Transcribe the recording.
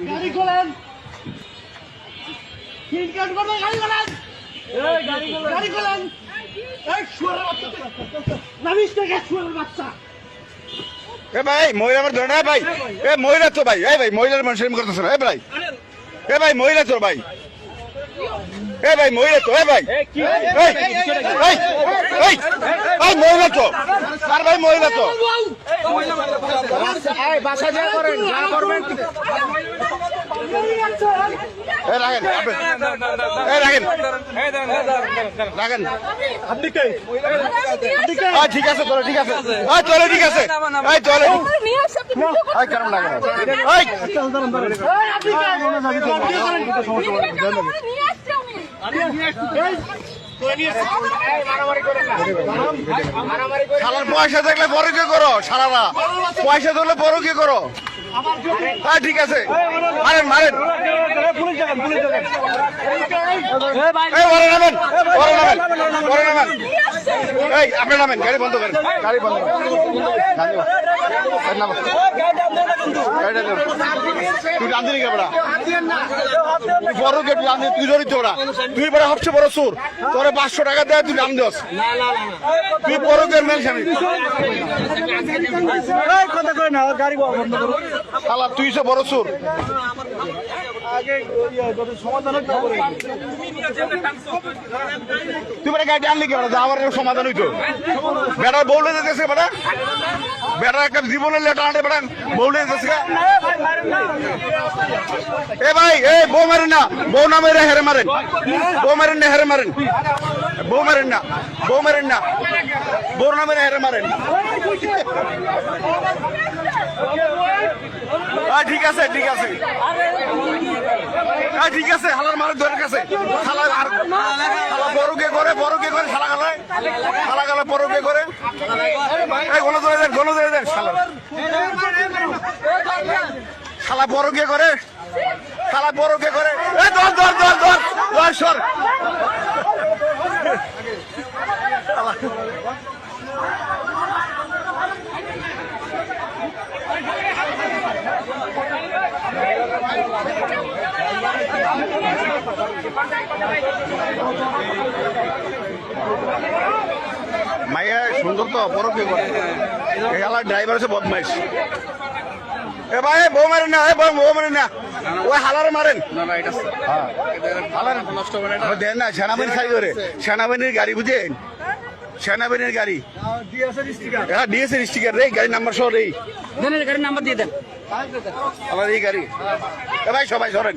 গাড়ি খোলেন তিন কাজ করবে গাড়ি খোলেন গাড়ি এ ভাই মহিলা আমার ধরে না ভাই এ মহিলা তো ভাই এ ভাই মহিলার মানুষ এরকম করতেছে না এ ভাই এ ভাই মহিলা তো ভাই এ ভাই মহিলা তো এ ভাই এই, মহিলা তো। আর ভাই মহিলা তো। রাখেন রাখেন। ঠিক আছে চলো ঠিক আছে। চলো ঠিক আছে। চলো কেমন লাগে নিয়ে আসছে শালার পয়সা থাকলে বড় কি করো, শালারা? পয়সা থাকলে বড় কি করো? হ্যাঁ ঠিক আছে। মারেন মারেন। আপনি নামেন, গাড়ি বন্ধ করেন, গাড়ি বন্ধ করেন। গাড়ি তুই নি কেবড়া তুই বড় গেট রান্ধি তুই ধরিত ওরা তুই বড় সবচেয়ে বড় সুর তোরে পাঁচশো টাকা দেয় তুই রান্ধি তুই বড় কে মেল স্বামী কথা কই না গাড়ি তুই সে বড় চোর হতে হবে তুই মানে গাড়ি আনলি কেন যাওয়ার সমাধান হইতো। বেটার বউলে যেতেছে বেটা বেটার একটা জীবনের লেটার আনতে বেটা বউলে যেতেছে। এ ভাই এ বউ মারেন না। বউ না মেরে হেরে মারেন। বউ মারেন না হেরে মারেন। বউ মারেন না বউ মারেন না। বউ না মেরে হেরে মারেন। ঠিক আছে ঠিক আছে। ঠিক আছে, হালার মারের ধরে কাছে হালা আর হালা বড় কে করে বড় কে করে, শালা গালায় শালা গালা বড় কে করে গণ ধরে দেন গণ ধরে দেন শালা। শালা বড় কে করে। শালা বড় কে করে। এ ধর ধর ধর ধর। সর। মাইয়া সুন্দর তো বড় কে করে? ড্রাইভার আছে বদমাইশ। এ ভাই বউ মারেন না এ বউ বউ মারেন না। ওই হালার মারেন। হ্যাঁ। হালার নষ্ট করে দেন না সেনাবাহিনী সাই করে সেনাবাহিনীর গাড়ি বুঝেন? সেনাবাহিনীর গাড়ি। হ্যাঁ ডিএসএ স্টিকার রে গাড়ি নাম্বার সহ রে দেন গাড়ির নাম্বার দিয়ে দেন। আমার এই গাড়ি। এ ভাই সবাই সরেন।